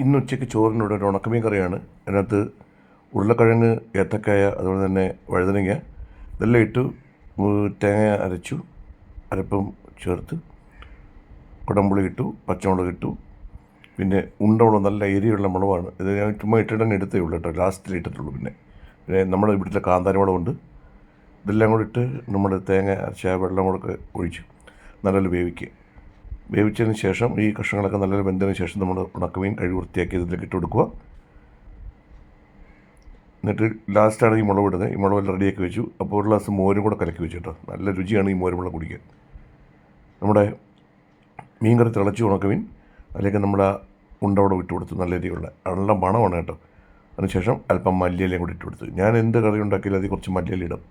ഇന്ന് ഉച്ചയ്ക്ക് ചോറിനോട് ഒരു ഉണക്കമീൻ കറിയാണ്. അതിനകത്ത് ഉരുളക്കിഴങ്ങ് ഏത്തക്കായ അതുപോലെ തന്നെ വഴുതനങ്ങ ഇതെല്ലാം ഇട്ട് തേങ്ങ അരച്ചു അരപ്പം ചേർത്ത് കുടമ്പുളി ഇട്ടു പച്ചമുളക് ഇട്ടു. പിന്നെ ഉണ്ടമുളക് നല്ല എരിയുള്ള മുളകാണ്. ഇത് ഞാൻ ചുമ്മാ ഇട്ടിട്ടങ്ങ് എടുത്തേ ഉള്ളൂ കേട്ടോ ലാസ്റ്റിൽ ഇട്ടിട്ടുള്ളൂ പിന്നെ. പിന്നെ വീട്ടിലെ കാന്താരി മുളകുണ്ട് ഇതെല്ലാം കൂടി ഇട്ട് നമ്മൾ തേങ്ങ അരച്ച വെള്ളം കൂടെ ഒഴിച്ച് നല്ലപോലെ വേവിക്കുക. വേവിച്ചതിന് ശേഷം ഈ കഷ്ണങ്ങളൊക്കെ നല്ലൊരു വെന്തതിന് ശേഷം നമ്മൾ ഉണക്കമീൻ കഴുകി വൃത്തിയാക്കി ഇതിലേക്ക് ഇട്ട് കൊടുക്കുക. എന്നിട്ട് ലാസ്റ്റാണ് ഈ മുളക് ഇടുന്നത്. ഈ മുളകെല്ലാം റെഡിയാക്കി വെച്ചു. അപ്പോൾ ഒരു ഗ്ലാസ് മോരും കൂടെ കലക്കി വെച്ചു കേട്ടോ. നല്ല രുചിയാണ് ഈ മോരും വെള്ളം കുടിക്കാൻ. നമ്മുടെ മീൻ കറി തിളച്ച് ഉണക്കമീൻ അതിലേക്ക് നമ്മൾ ആ ഉണ്ടവിടെ ഇട്ട് കൊടുത്തു. നല്ല രീതിയിലുള്ള നല്ല മണമാണ് കേട്ടോ. അതിനുശേഷം അല്പം മല്ലിയിലയും കൂടി ഇട്ട് കൊടുത്തു. ഞാൻ എന്ത് കറി ഉണ്ടാക്കിയാലും അതിൽ കുറച്ച് മല്ലിയില ഇടും.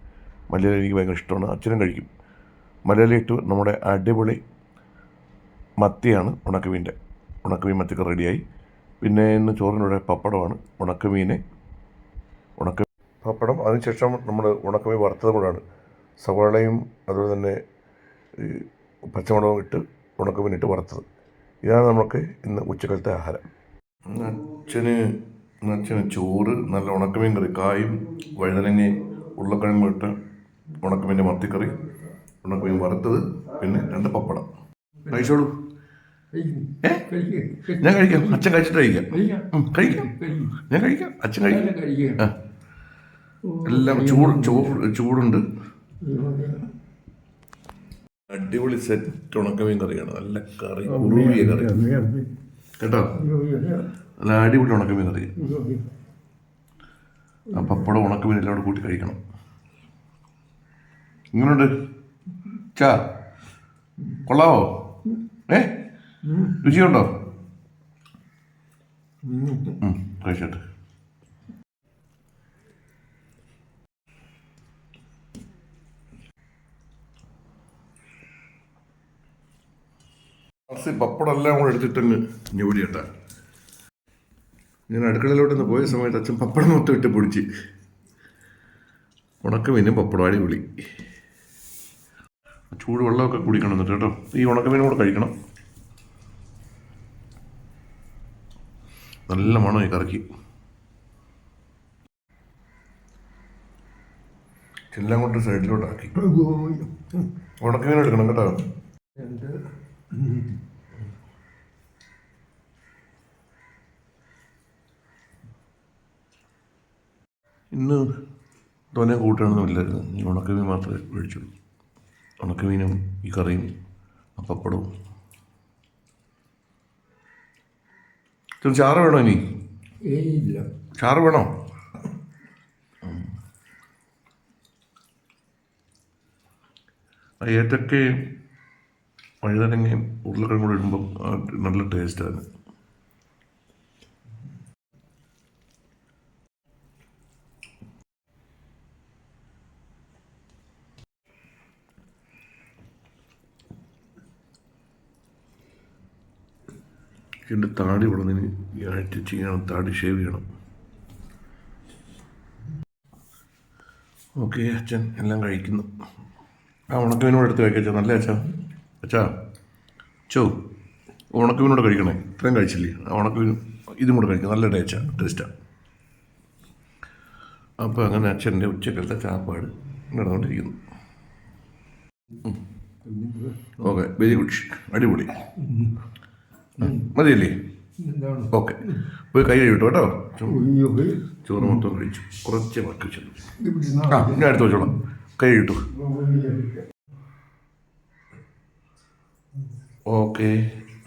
മല്ലിയില എനിക്ക് ഭയങ്കര ഇഷ്ടമാണ്. അച്ഛനും കഴിക്കും. മലയിലിട്ട് നമ്മുടെ അടിപൊളി മത്തിയാണ് ഉണക്കമീന്റെ. ഉണക്കമീൻ മത്തിക്ക് റെഡിയായി. പിന്നെ ഇന്ന് ചോറിനൂടെ പപ്പടമാണ്. ഉണക്കമീനെ ഉണക്ക പപ്പടം. അതിനുശേഷം നമ്മൾ ഉണക്കമീൻ വറുത്തതും കൂടാണ്. സവാളയും അതുപോലെ തന്നെ ഈ പച്ചമുളകും ഇട്ട് ഉണക്കമീൻ ഇട്ട് വറുത്തത്. ഇതാണ് നമുക്ക് ഇന്ന് ഉച്ചക്കലത്തെ ആഹാരം. അച്ഛന് അച്ഛന് ചോറ് നല്ല ഉണക്കമീൻ കറി. കായും വഴുതനങ്ങയും ഉരുളക്കിഴങ്ങും ഇട്ട് ഉണക്കമീന്റെ മത്തിക്കറി. ഉണക്കമീൻ വറുത്തത് പിന്നെ രണ്ട് പപ്പടം. കഴിച്ചോളൂ. ഞാൻ കഴിക്കാം. അച്ഛൻ കഴിച്ചിട്ട് കഴിക്കാം. കഴിക്കാം. ഞാൻ കഴിക്കാം. അച്ഛൻ കഴിക്കാം. എല്ലാം ചൂട് ചൂട് ചൂടുണ്ട്. അടിപൊളി സെറ്റ് ഉണക്കമീൻ കറിയാണ്. നല്ല കറി ഉറുവിയ കറി. കേട്ടോ? നല്ല അടിപൊളി ഉണക്കമീൻ കറി. ആ പപ്പടം ഉണക്കമീൻ എല്ലാം കൂടെ കൂട്ടി കഴിക്കണം. ഇങ്ങനുണ്ട്. ചാ കൊള്ളാവോ? ഏ? രുചിയുണ്ടോ? കഴിച്ചിട്ട്. പപ്പടം എല്ലാം കൂടെ എടുത്തിട്ടങ്ങ് ഞൊടി കേട്ടാ. ഞാൻ അടുക്കളയിലോട്ടൊന്ന് പോയ സമയത്ത് അച്ഛൻ പപ്പടം മൊത്തം ഇട്ട് പൊടിച്ച്. ഉണക്കമീനും പപ്പടവാടി വിളി ചൂട് വെള്ളമൊക്കെ കുടിക്കണം എന്നിട്ട് കേട്ടോ. ഈ ഉണക്കമീനും കൂടെ കഴിക്കണം. നല്ല മണം ഈ കറിക്ക്. എല്ലാം കൊണ്ട് സൈഡിലോട്ടാക്കി. ഉണക്കമീൻ എടുക്കണം കേട്ടോ. ഇന്ന് തോനെ കൂട്ടാനൊന്നും ഇല്ലായിരുന്നു. ഉണക്കമീൻ മാത്രമേ മേടിച്ചുള്ളൂ. ഉണക്കമീനും ഈ കറിയും അപ്പപ്പടവും പപ്പടവും. ഇച്ചിരി ചാറ് വേണോ ഇനി? ചാറ് വേണോ? ഏത്തക്കയും വഴുതനങ്ങയും ഉരുളക്കിഴങ്ങും കൂടെ ഇടുമ്പം നല്ല ടേസ്റ്റാണ് എന്റെ താടി ഈ ആഴ്ച ചെയ്യണം താടി ഷേവ് ചെയ്യണം. ഓക്കെ അച്ഛൻ എല്ലാം കഴിക്കുന്നു. ആ ഉണക്കമീനോട് എടുത്ത് കഴിക്കച്ചാ നല്ല അച്ഛാ. അച്ഛാ ചോ ഉണക്കമീനോട് കഴിക്കണേ. ഇത്രയും കഴിച്ചില്ലേ? ആ ഉണക്കമീൻ ഇതും കൂടെ കഴിക്കാം. നല്ല അച്ഛാ ടേസ്റ്റാണ് അപ്പോൾ അങ്ങനെ അച്ഛന്റെ ഉച്ചക്കലത്തെ ചാപ്പാട് നടന്നുകൊണ്ടിരിക്കുന്നു. ഓക്കെ വെരി ഗുഡ് അടിപൊളി. മതിയല്ലേ? ഓക്കെ. പോയി കൈ കഴിവിട്ടു കേട്ടോ. ചോറ് മൊത്തം കഴിച്ചു. കുറച്ച് ബാക്കി വെച്ചു ആ ഞാൻ അടുത്ത് വെച്ചോളാം. കൈ കിട്ടു ഓക്കെ.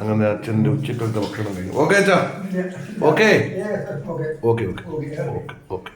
അങ്ങനെ അച്ഛന്റെ ഉച്ചക്കളത്തെ ഭക്ഷണം കഴിഞ്ഞു ഓക്കെ അച്ഛാ. Okay. Okay okay. Okay. Okay okay.